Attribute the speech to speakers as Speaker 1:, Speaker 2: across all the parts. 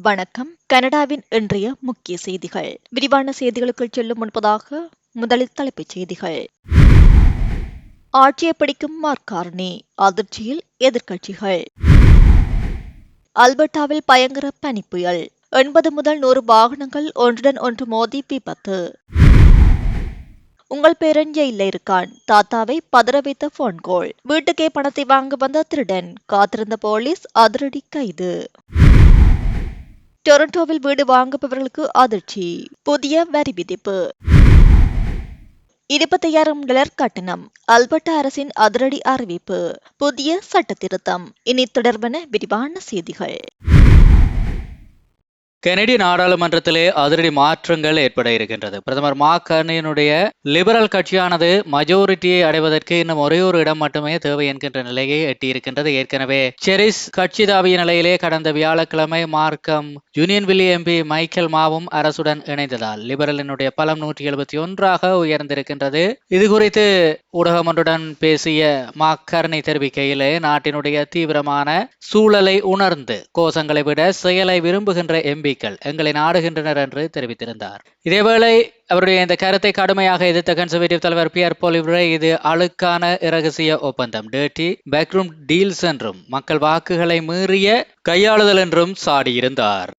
Speaker 1: வணக்கம். கனடாவின் இன்றைய முக்கிய செய்திகள். விரிவான செய்திகளுக்குள் செல்லும் முன்பதாக முதலில் தலைப்புச் செய்திகள். ஆட்சியை பிடிக்கும் மார்கார்னி அதிர்ச்சியில் எதிர்க்கட்சிகள். அல்பர்டாவில் பயங்கர பனிப்புயல். எண்பது முதல் நூறு வாகனங்கள் ஒன்றுடன் ஒன்று மோதி விபத்து. உங்கள் பேரன் ஜெயில இருக்கான். தாத்தாவை பதற வைத்த போன் கோல் வீட்டுக்கே பணத்தை வாங்க வந்த திருடன். காத்திருந்த போலீஸ் அதிரடி கைது. டொரண்டோவில் வீடு வாங்குபவர்களுக்கு அதிர்ச்சி புதிய வரி விதிப்பு இருபத்தையாயிரம் டாலர் கட்டணம் அல்பர்டா அரசின் அதிரடி அறிவிப்பு புதிய சட்ட திருத்தம் இனி தொடர்பான விரிவான செய்திகள்
Speaker 2: கெனடி நாடாளுமன்றத்திலே அதிரடி மாற்றங்கள் ஏற்பட இருக்கின்றது. பிரதமர் மாகர்னினுடைய லிபரல் கட்சியானது மஜோரிட்டியை அடைவதற்கு இன்னும் ஒரே ஒரு இடம் மட்டுமே தேவை என்கின்ற நிலையை எட்டியிருக்கின்றது. ஏற்கனவே செரிஸ் கட்சி தாவிய நிலையிலே கடந்த வியாழக்கிழமை மார்க்கம் யூனியன் வில்லி எம்பி மைக்கேல் மாவும் அரசுடன் இணைந்ததால் லிபரலினுடைய பலம் நூற்றி எழுபத்தி ஒன்றாக உயர்ந்திருக்கின்றது. இது குறித்து ஊடகம் ஒன்றுடன் பேசிய மா கர்னி தெரிவிக்கையிலே நாட்டினுடைய தீவிரமான சூழலை உணர்ந்து கோஷங்களை விட செயலை விரும்புகின்ற எம்பி எம்பிக்கள் எங்களை நாடுகின்றனர் என்று தெரிவித்திருந்தார். இதேவேளை அவருடைய இந்த கருத்தை கடுமையாக எதிர்த்த கன்சர்வேட்டிவ் தலைவர் பியர் போலிவரை இது அழுக்கான இரகசிய ஒப்பந்தம். டேட்டி பேக்ரூம் டீல்ஸ் என்றும் மக்கள் வாக்குகளை மீறிய கையாளுதல் என்றும் சாடியிருந்தார்.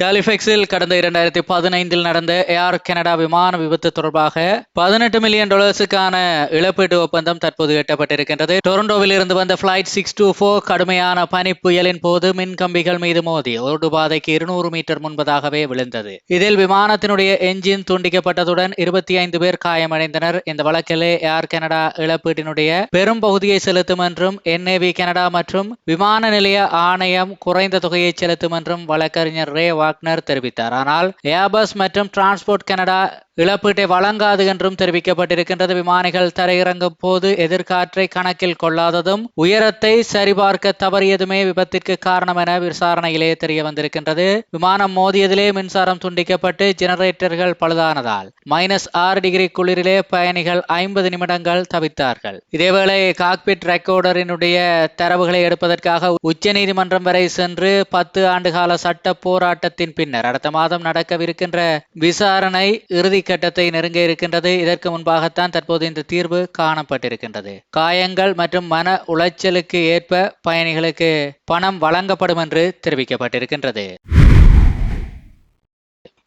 Speaker 2: காலிஃபெக்ஸில் கடந்த இரண்டாயிரத்தி பதினைந்தில் நடந்த ஏர் கனடா விமான விபத்து தொடர்பாக பதினெட்டு மில்லியன் டாலர்ஸுக்கான இழப்பீட்டு ஒப்பந்தம் தற்போது எட்டப்பட்டிருக்கின்றது. டொரண்டோவில் இருந்து வந்த பிளைட் சிக்ஸ் டூ ஃபோர் கடுமையான பனி புயலின் போது மின் கம்பிகள் மீது மோதி ஒரு பாதைக்கு இருநூறு மீட்டர் முன்பதாகவே விழுந்தது. இதில் விமானத்தினுடைய என்ஜின் துண்டிக்கப்பட்டதுடன் இருபத்தி ஐந்து பேர் காயமடைந்தனர். இந்த வழக்கிலே ஏர் கனடா இழப்பீட்டினுடைய பெரும் பகுதியை செலுத்தும் என்றும் என்ஏவி கனடா மற்றும் விமான நிலைய ஆணையம் குறைந்த தொகையை செலுத்தும் என்றும் வழக்கறிஞர் ரே வாக்னர் தெரிவித்தார். ஆனால் ஏபஸ் மற்றும் டிரான்ஸ்போர்ட் கனடா இழப்பீட்டை வழங்காது என்றும் தெரிவிக்கப்பட்டிருக்கின்றது. விமானிகள் தரையிறங்கும் போது எதிர்காற்றை கணக்கில் கொள்ளாததும் உயரத்தை சரிபார்க்க தவறியதுமே விபத்திற்கு காரணம் என விசாரணையிலே தெரிய வந்திருக்கின்றது. விமானம் மோதியதிலே மின்சாரம் துண்டிக்கப்பட்டு ஜெனரேட்டர்கள் பழுதானதால் மைனஸ் ஆறு டிகிரி குளிரிலே பயணிகள் ஐம்பது நிமிடங்கள் தவித்தார்கள். இதேவேளை காக்பிட் ரெக்கார்டரினுடைய தரவுகளை எடுப்பதற்காக உச்ச நீதிமன்றம் வரை சென்று பத்து ஆண்டுகால சட்ட போராட்டத்தின் பின்னர் அடுத்த மாதம் நடக்கவிருக்கின்ற விசாரணை இறுதி கட்டத்தை நெருங்க இருக்கின்றது. இதற்கு முன்பாகத்தான் தற்போது இந்த தீர்வு காணப்பட்டிருக்கின்றது. காயங்கள் மற்றும் மன உளைச்சலுக்கு ஏற்ப பயணிகளுக்கு பணம் வழங்கப்படும் என்று தெரிவிக்கப்பட்டிருக்கின்றது.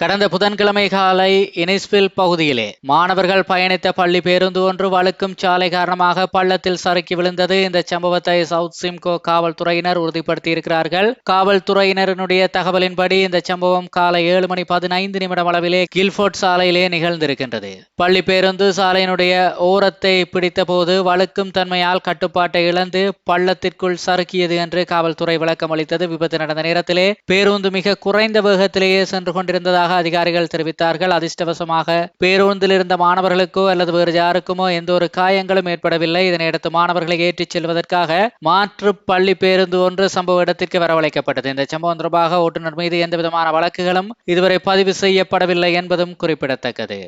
Speaker 2: கடந்த புதன்கிழமை காலை இனிஸ்பில் பகுதியிலே மாணவர்கள் பயணித்த பள்ளி பேருந்து ஒன்று வழுக்கும் சாலை காரணமாக பள்ளத்தில் சறுக்கி விழுந்தது. இந்த சம்பவத்தை சவுத் சிம்கோ காவல்துறையினர் உறுதிப்படுத்தியிருக்கிறார்கள். காவல்துறையினருடைய தகவலின்படி இந்த சம்பவம் காலை ஏழு மணி பதினைந்து நிமிடம் அளவிலே கில்ஃபோர்ட் சாலையிலே நிகழ்ந்திருக்கின்றது. பள்ளி பேருந்து சாலையினுடைய ஓரத்தை பிடித்த போது வழுக்கும் தன்மையால் கட்டுப்பாட்டை இழந்து பள்ளத்திற்குள் சறுக்கியது என்று காவல்துறை விளக்கம் அளித்தது விபத்து நடந்த நேரத்திலே பேருந்து மிக குறைந்த வேகத்திலேயே சென்று கொண்டிருந்ததாக வருவதாக அதிகாரிகள் தெரிவித்தார்கள். அதிர்ஷ்டவசமாக பேருந்தில் இருந்த மாணவர்களுக்கோ அல்லது வேறு யாருக்குமோ எந்த ஒரு காயங்களும் ஏற்படவில்லை. இதனையடுத்து மாணவர்களை ஏற்றிச் செல்வதற்காக மாற்று பள்ளி பேருந்து ஒன்று சம்பவ இடத்திற்கு வரவழைக்கப்பட்டது. இந்த சம்பவம் தொடர்பாக ஓட்டுநர் மீது எந்த விதமான வழக்குகளும் இதுவரை பதிவு செய்யப்படவில்லை என்பதும் குறிப்பிடத்தக்கது.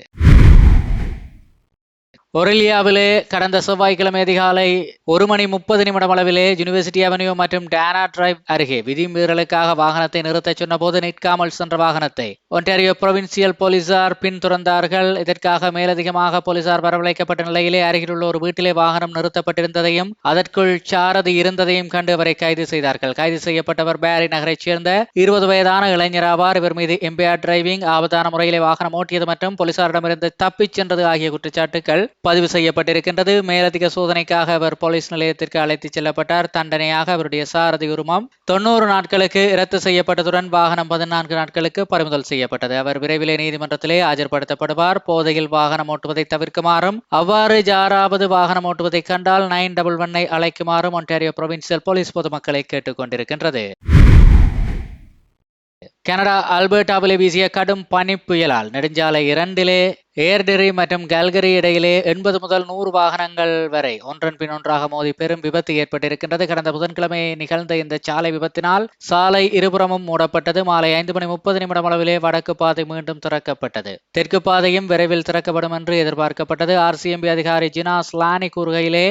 Speaker 2: ஒரிலியாவிலே கடந்த செவ்வாய்க்கிழமை அதிகாலை ஒரு மணி முப்பது நிமிடம் அளவிலே யூனிவர்சிட்டி அவென்யூ மற்றும் டேனா டிரைவ் அருகே விதிமீறலுக்காக வாகனத்தை நிறுத்தச் சொன்னபோது நிற்காமல் சென்ற வாகனத்தை ஒன்டாரியோ புரொவின்சியல் போலீசார் பின்தொடர்ந்தார்கள். இதற்காக மேலதிகமாக போலீசார் வரவழைக்கப்பட்ட நிலையிலே அருகிலுள்ள ஒரு வீட்டிலே வாகனம் நிறுத்தப்பட்டிருந்ததையும் அதற்குள் சாரதி இருந்ததையும் கண்டு அவரை கைது செய்தார்கள். கைது செய்யப்பட்டவர் பேரி நகரைச் சேர்ந்த இருபது வயதான இளைஞர் ஆவார். இவர் மீது எம்பிஆர் டிரைவிங் ஆபத்தான முறையிலே வாகனம் ஓட்டியது மற்றும் போலீசாரிடமிருந்து தப்பிச் சென்றது ஆகிய குற்றச்சாட்டுகள் பதிவு செய்யப்பட்டிருக்கின்றது. மேலதிக சோதனைக்காக அவர் போலீஸ் நிலையத்திற்கு அழைத்துச் செல்லப்பட்டார். தண்டனையாக அவருடைய சாரதி உருமம் தொண்ணூறு நாட்களுக்கு ரத்து செய்யப்பட்டதுடன் வாகனம் பதினான்கு நாட்களுக்கு பறிமுதல் செய்யப்பட்டது. அவர் விரைவிலே நீதிமன்றத்திலே ஆஜர்படுத்தப்படுவார். போதையில் வாகனம் ஓட்டுவதை தவிர்க்குமாறும் அவ்வாறு யாராவது வாகனம் ஓட்டுவதை கண்டால் நைன் டபுள் ஒன்னை அழைக்குமாறும் ஒன்டாரியோ புரோவின்சியல் போலீஸ் பொதுமக்களை கேட்டுக் கொண்டிருக்கின்றது. கனடா அல்பர்டாவிலே வீசிய கடும் பனி புயலால் நெடுஞ்சாலை இரண்டிலே ஏர்டெரி மற்றும் கல்கரி இடையிலே எண்பது முதல் நூறு வாகனங்கள் வரை ஒன்றன் பின் ஒன்றாக மோதி பெரும் விபத்து ஏற்பட்டிருக்கின்றது. கடந்த புதன்கிழமை நிகழ்ந்த இந்த சாலை விபத்தினால் சாலை இருபுறமும் மூடப்பட்டது. மாலை ஐந்து மணி முப்பது நிமிடம் அளவிலே வடக்கு பாதை மீண்டும் திறக்கப்பட்டது. தெற்கு பாதையும் விரைவில் திறக்கப்படும் என்று எதிர்பார்க்கப்பட்டது. ஆர்சிஎம்பி அதிகாரி ஜினா ஸ்லானி கூறுகையிலே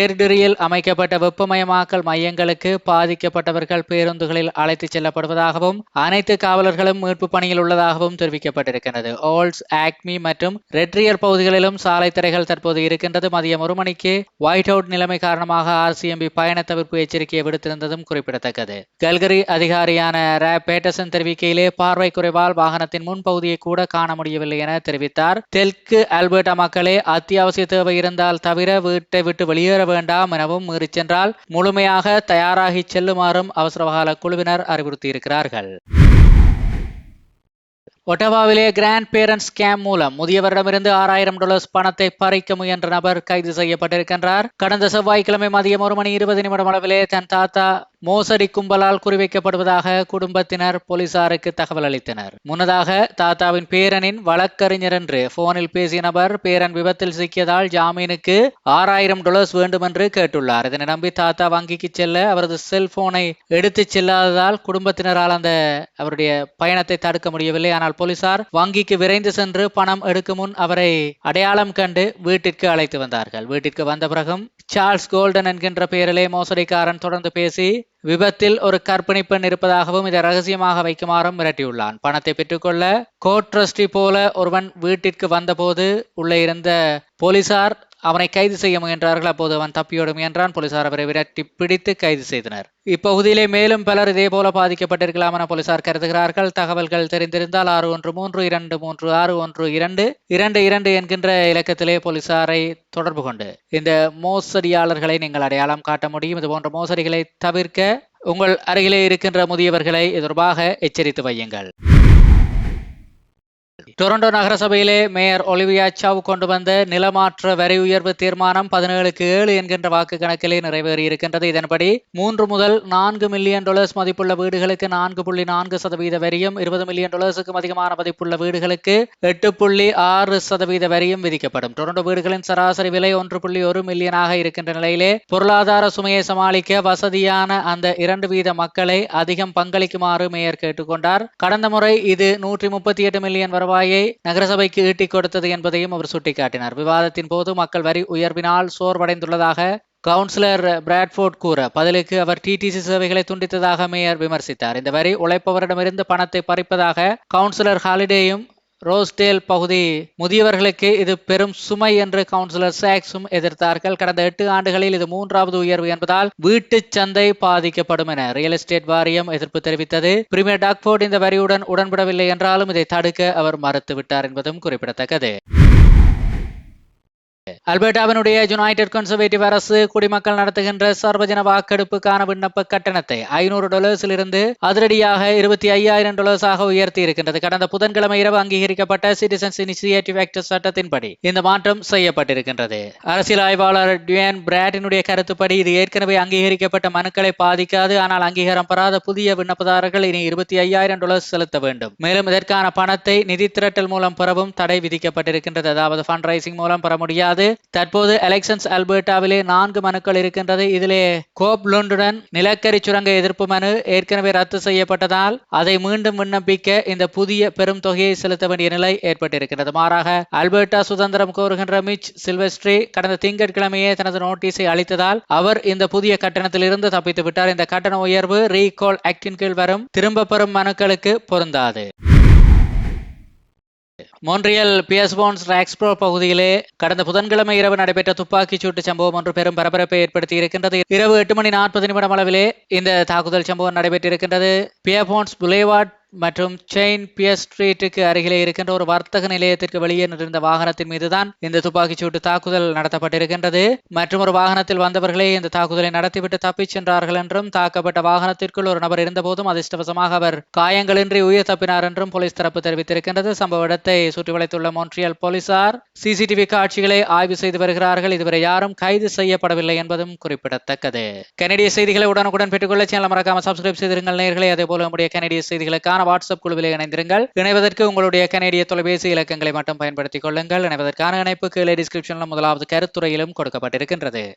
Speaker 2: ஏர்டெரியில் அமைக்கப்பட்ட வெப்பமயமாக்கல் மையங்களுக்கு பாதிக்கப்பட்டவர்கள் பேருந்துகளில் அழைத்துச் செல்லப்படுவதாகவும் அனைத்து காவலர்களும் மீட்பு பணியில் உள்ளதாகவும் தெரிவிக்கப்பட்டிருக்கிறது. ஓல்ட்ஸ் ஆக்மி மற்றும் ரெட்ரியர் பகுதிகளிலும் சாலை திரைகள் தற்போது இருக்கின்றது. மதியம் ஒரு மணிக்கு ஒயிட் அவுட் நிலைமை காரணமாக ஆர்சிஎம்பி பயண தவிர்ப்பு எச்சரிக்கையை விடுத்திருந்ததும் குறிப்பிடத்தக்கது. கல்கரி அதிகாரியான ரே பேட்டசன் தெரிவிக்கையிலே பார்வை குறைவால் வாகனத்தின் முன்பகுதியை கூட காண முடியவில்லை என தெரிவித்தார். தெற்கு அல்பர்டா மக்களே அத்தியாவசிய தேவை இருந்தால் தவிர வீட்டை விட்டு வெளியேற வேண்டாம் எனவும் மீறி சென்றால் முழுமையாக தயாராகி செல்லுமாறும் அவசரகால குழுவினர் அறிவுறுத்தியிருக்கிறார்கள். ஒட்டவாவிலே கிராண்ட் பேரண்ட்ஸ் ஸ்கேம் மூலம் முதியவரிடமிருந்து ஆறாயிரம் டாலர்ஸ் பணத்தை பறிக்க முயன்ற நபர் கைது செய்யப்பட்டிருக்கின்றார். கடந்த செவ்வாய்க்கிழமை மதியம் ஒரு மணி இருபது நிமிடம் அளவிலே தன் தாத்தா மோசடி கும்பலால் குறிவைக்கப்படுவதாக குடும்பத்தினர் போலீசாருக்கு தகவல் அளித்தனர். முன்னதாக தாத்தாவின் பேரனின் வழக்கறிஞர் என்று போனில் பேசிய நபர் பேரன் விபத்தில் சிக்கியதால் ஜாமீனுக்கு ஆறாயிரம் டாலர்ஸ் வேண்டும் என்று கேட்டுள்ளார். இதனை நம்பி தாத்தா வங்கிக்கு செல்ல அவரது செல்போனை எடுத்துச் செல்லாததால் குடும்பத்தினரால் அந்த அவருடைய பயணத்தை தடுக்க முடியவில்லை. ஆனால் போலீசார் வங்கிக்கு விரைந்து சென்று பணம் எடுக்கும் முன் அவரை அடையாளம் கண்டு வீட்டிற்கு அழைத்து வந்தார்கள். வீட்டிற்கு வந்த பிறகும் சார்ல்ஸ் கோல்டன் என்கின்ற பெயரிலே மோசடிக்காரன் தொடர்ந்து பேசி விபத்தில் ஒரு கற்பிணி பெண் இருப்பதாகவும் இதை ரகசியமாக வைக்குமாறும் மிரட்டியுள்ளான். பணத்தை பெற்றுக்கொள்ள கோர்ட் ட்ரஸ்டி போல ஒருவன் வீட்டிற்கு வந்தபோது உள்ளே இருந்த போலீசார் அவனை கைது செய்ய முயன்றார்கள். அப்போது அவன் தப்பியோட முயன்றான். போலீசார் அவரை விரட்டி பிடித்து கைது செய்தனர். இப்பகுதியிலே மேலும் பலர் இதே போல பாதிக்கப்பட்டிருக்கலாம் என போலீசார் கருதுகிறார்கள். தகவல்கள் தெரிந்திருந்தால் ஆறு ஒன்று மூன்று இரண்டு மூன்று ஆறு ஒன்று இரண்டு இரண்டு இரண்டு என்கின்ற இலக்கத்திலே போலீசாரை தொடர்பு கொண்டு இந்த மோசடியாளர்களை நீங்கள் அடையாளம் காட்ட முடியும். இது போன்ற மோசடிகளை தவிர்க்க உங்கள் அருகிலே இருக்கின்ற முதியவர்களை தொடர்பாக எச்சரித்து வையுங்கள். டொரண்டோ நகரசபையிலே மேயர் ஒலிவியா சாவ் கொண்டு வந்த நிலமாற்ற வரி உயர்வு தீர்மானம் பதினேழுக்கு ஏழு என்கின்ற வாக்கு கணக்கிலே நிறைவேறி இருக்கின்றது இதன்படி மூன்று முதல் நான்கு மில்லியன் டாலர்ஸ் மதிப்புள்ள வீடுகளுக்கு நான்கு புள்ளி நான்கு சதவீத வரியும் இருபது மில்லியன் டாலர்ஸுக்கும் அதிகமான மதிப்புள்ள வீடுகளுக்கு எட்டு புள்ளி ஆறு சதவீத வரியும் விதிக்கப்படும். டொரண்டோ வீடுகளின் சராசரி விலை ஒன்று புள்ளி ஒரு மில்லியனாக இருக்கின்ற நிலையிலே பொருளாதார சுமையை சமாளிக்க வசதியான அந்த இரண்டு வீத மக்களை அதிகம் பங்களிக்குமாறு மேயர் கேட்டுக்கொண்டார். கடந்த முறை இது நூற்றி முப்பத்தி எட்டு மில்லியன் வருவாய் நகரசபைக்கு ஈட்டிக் கொடுத்தது என்பதையும் அவர் சுட்டிக்காட்டினார். விவாதத்தின் போது மக்கள் வரி உயர்வினால் சோர்வடைந்துள்ளதாக கவுன்சிலர் பிராட்ஃபோர்ட் கூற பதிலுக்கு அவர் டிடிசி சேவைகளை துண்டித்ததாக மேயர் விமர்சித்தார். இந்த வரி உழைப்பவரிடமிருந்து பணத்தை பறிப்பதாக கவுன்சிலர் ஹாலிடேயும் ரோஸ்டேல் பகுதி முதியவர்களுக்கு இது பெரும் சுமை என்று கவுன்சிலர் சாக்ஸும் எதிர்த்தார்கள். கடந்த எட்டு ஆண்டுகளில் இது மூன்றாவது உயர்வு என்பதால் வீட்டுச் சந்தை பாதிக்கப்படும் என ரியல் எஸ்டேட் வாரியம் எதிர்ப்பு தெரிவித்தது. பிரிமியர் டாக்போர்ட் இந்த வரியுடன் உடன்படவில்லை என்றாலும் இதை தடுக்க அவர் மறுத்துவிட்டார் என்பதும் குறிப்பிடத்தக்கது. அல்பர்டாவினுடைய யுனைடெட் கன்சர்வேட்டிவ் அரசு குடிமக்கள் நடத்துகின்ற சர்வஜன வாக்கெடுப்புக்கான விண்ணப்ப கட்டணத்தை ஐநூறு டொலர்ஸில் இருந்து அதிரடியாக இருபத்தி ஐயாயிரம் டொலர்ஸாக உயர்த்தி இருக்கின்றது. கடந்த புதன்கிழமை இரவு அங்கீகரிக்கப்பட்ட சிட்டிசன்ஸ் இனிஷியேட்டிவ் ஆக்ட் சட்டத்தின்படி இந்த மாற்றம் செய்யப்பட்டிருக்கின்றது. அரசியல் ஆய்வாளர் டியன் பிராட்டினுடைய கருத்துப்படி இது ஏற்கனவே அங்கீகரிக்கப்பட்ட மனுக்களை பாதிக்காது ஆனால் அங்கீகாரம் பெறாத புதிய விண்ணப்பதாரர்கள் இனி இருபத்தி ஐயாயிரம் டொலர்ஸ் செலுத்த வேண்டும். மேலும் இதற்கான பணத்தை நிதி திரட்டல் மூலம் பெறவும் தடை விதிக்கப்பட்டிருக்கின்றது. அதாவது ஃபண்ட் ரைசிங் மூலம் பெற முடியாது. தற்போது எலெக்ஷன்ஸ் அல்பர்டாவிலே நான்கு மனுக்கள் இருக்கின்றது. இதிலே கோப் லுண்டுடன் நிலக்கரி சுரங்க எதிர்ப்பு மனு ஏற்கனவே ரத்து செய்யப்பட்டதால் அதை மீண்டும் விண்ணப்பிக்க இந்த புதிய பெரும் தொகையை செலுத்த வேண்டிய நிலை ஏற்பட்டிருக்கிறது மாறாக அல்பர்டா சுதந்திரம் கோருகின்ற மிச் சில்வெஸ்ட்ரி கடந்த திங்கட்கிழமையே தனது நோட்டீஸை அளித்ததால் அவர் இந்த புதிய கட்டணத்தில் இருந்து தப்பித்து விட்டார் இந்த கட்டண உயர்வு ரீகால் ஆக்டின் கீழ் வரும். திரும்ப பெறும் மனுக்களுக்கு பொருந்தாது. மோன்ரியல் பியஸ்போன்ஸ் ராக்ஸ்ப்ரோ பகுதியிலே கடந்த புதன்கிழமை இரவு நடைபெற்ற துப்பாக்கிச் சூட்டு சம்பவம் ஒன்று பெரும் பரபரப்பை ஏற்படுத்தி இருக்கின்றது. இரவு எட்டு மணி நாற்பது நிமிடம் அளவிலே இந்த தாக்குதல் சம்பவம் நடைபெற்றிருக்கின்றது. பியபோன்ஸ் புலேவாட் மற்றும் செயின் பியர் ஸ்ட்ரீட்டுக்கு அருகிலே இருக்கின்ற ஒரு வர்த்தக நிலையத்திற்கு வெளியே நின்றிருந்த வாகனத்தின் மீதுதான் இந்த துப்பாக்கிச்சூட்டு தாக்குதல் நடத்தப்பட்டிருக்கின்றது. மற்றும் ஒரு வாகனத்தில் வந்தவர்களே இந்த தாக்குதலை நடத்திவிட்டு தப்பிச் சென்றார்கள் என்றும் தாக்கப்பட்ட வாகனத்திற்குள் ஒரு நபர் இருந்தபோதும் அதிர்ஷ்டவசமாக அவர் காயங்களின்றி உயிர் தப்பினார் என்றும் போலீஸ் தரப்பு தெரிவித்திருக்கின்றது. சம்பவ இடத்தை சுற்றி வளைத்துள்ள மோன்ட்ரியல் போலீசார் சிசிடிவி காட்சிகளை ஆய்வு செய்து வருகிறார்கள். இதுவரை யாரும் கைது செய்யப்படவில்லை என்பதும் குறிப்பிடத்தக்கது. கனடிய செய்திகளை உடனுக்குடன் பெற்றுக்கொள்ள சேனல் மறக்காம சப்ஸ்கிரைப் செய்திருங்கள் நேர்களை அதே போல நம்முடைய கனடிய செய்திகளுக்கான பிரதான வாட்ஸ்அப் குழுவில் இணைந்திருங்கள். இணைவதற்கு உங்களுடைய கனேடிய தொலைபேசி இலக்கங்களை மட்டும் பயன்படுத்திக் கொள்ளுங்கள். இணைவதற்கான இணைப்பு கீழே டிஸ்கிரிப்ஷனில் முதலாவது கருத்துறையிலும் கொடுக்கப்பட்டிருக்கின்றது.